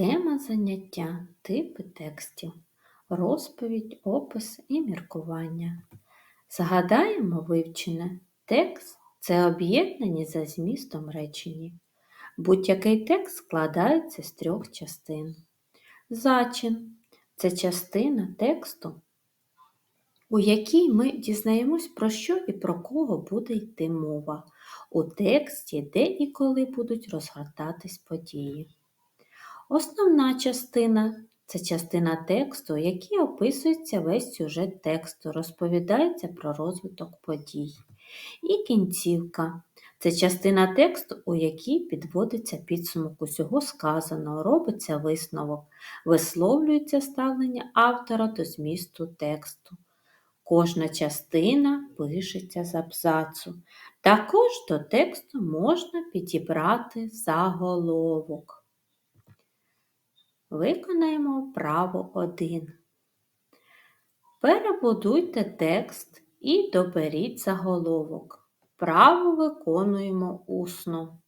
Тема заняття типи текстів, розповідь, опис і міркування. Згадаємо вивчене. Текст це об'єднані за змістом речені. Будь-який текст складається з трьох частин. Зачин це частина тексту, у якій ми дізнаємось, про що і про кого буде йти мова. У тексті, де і коли будуть розгортатись події. Основна частина це частина тексту, якій описується весь сюжет тексту, розповідається про розвиток подій. І кінцівка це частина тексту, у якій підводиться підсумок усього сказаного, робиться висновок, висловлюється ставлення автора до змісту тексту. Кожна частина пишеться з абзацу. Також до тексту можна підібрати заголовок. Виконаємо вправо 1. Перебудуйте текст і доберіть заголовок. Вправо виконуємо усно.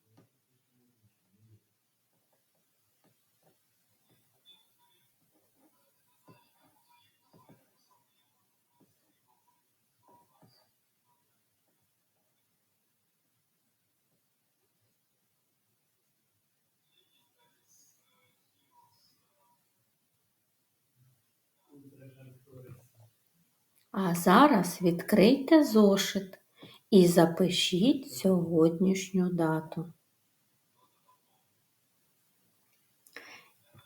А зараз відкрийте зошит і запишіть сьогоднішню дату.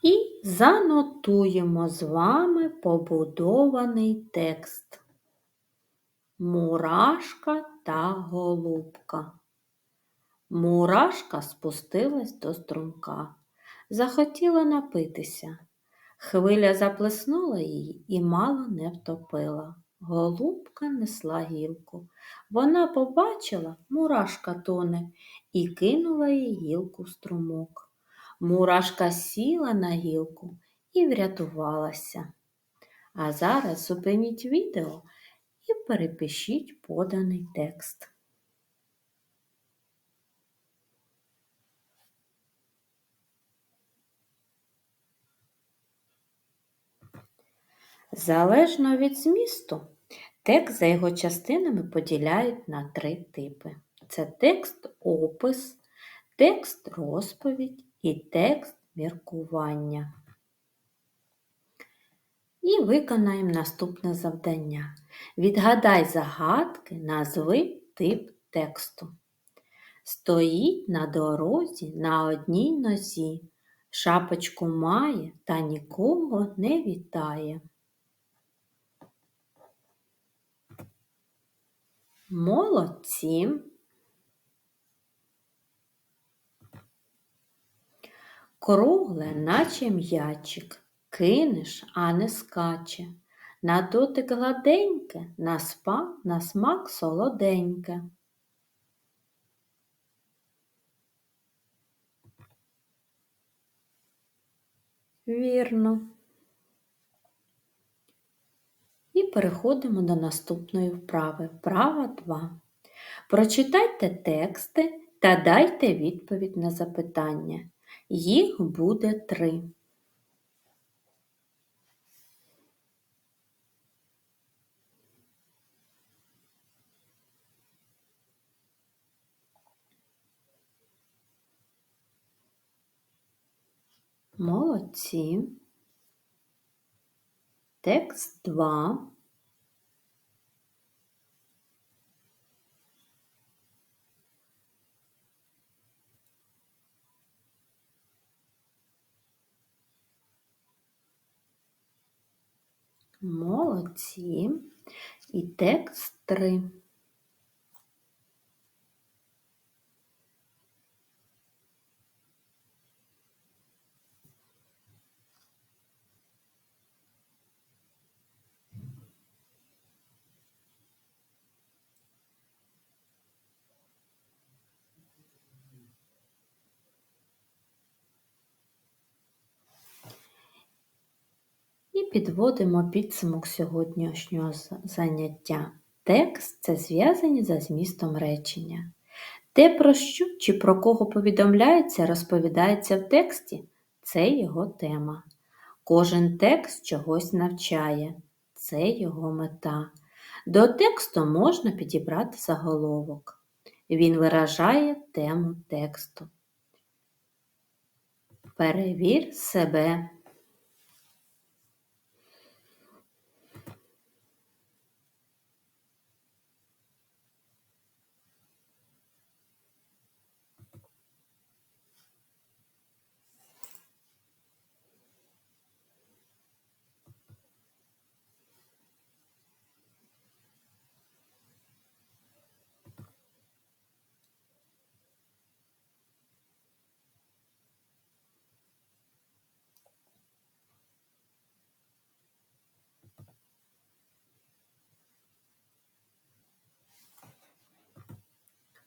І занотуємо з вами побудований текст. Мурашка та голубка. Мурашка спустилась до струмка, захотіла напитися. Хвиля заплеснула її і мало не втопила. Голубка несла гілку. Вона побачила, мурашка тоне, і кинула їй гілку в струмок. Мурашка сіла на гілку і врятувалася. А зараз зупиніть відео і перепишіть поданий текст. Залежно від змісту, текст за його частинами поділяють на три типи: це текст опис, текст розповідь і текст міркування. І виконаємо наступне завдання. Відгадай загадки, назви тип тексту. Стоїть на дорозі на одній нозі, шапочку має та нікого не вітає. Молодці. Кругле, наче м'ячик, кинеш, а не скаче. На дотик гладеньке, на спа, на смак солоденьке. Вірно. І переходимо до наступної вправи. Вправа 2. Прочитайте тексти та дайте відповідь на запитання. Їх буде три. Молодці. Текст 2. Молодці. І текст 3. Підводимо підсумок сьогоднішнього заняття. Текст це зв'язані за змістом речення. Те, про що чи про кого повідомляється, розповідається в тексті, це його тема. Кожен текст чогось навчає, це його мета. До тексту можна підібрати заголовок. Він виражає тему тексту. Перевір себе.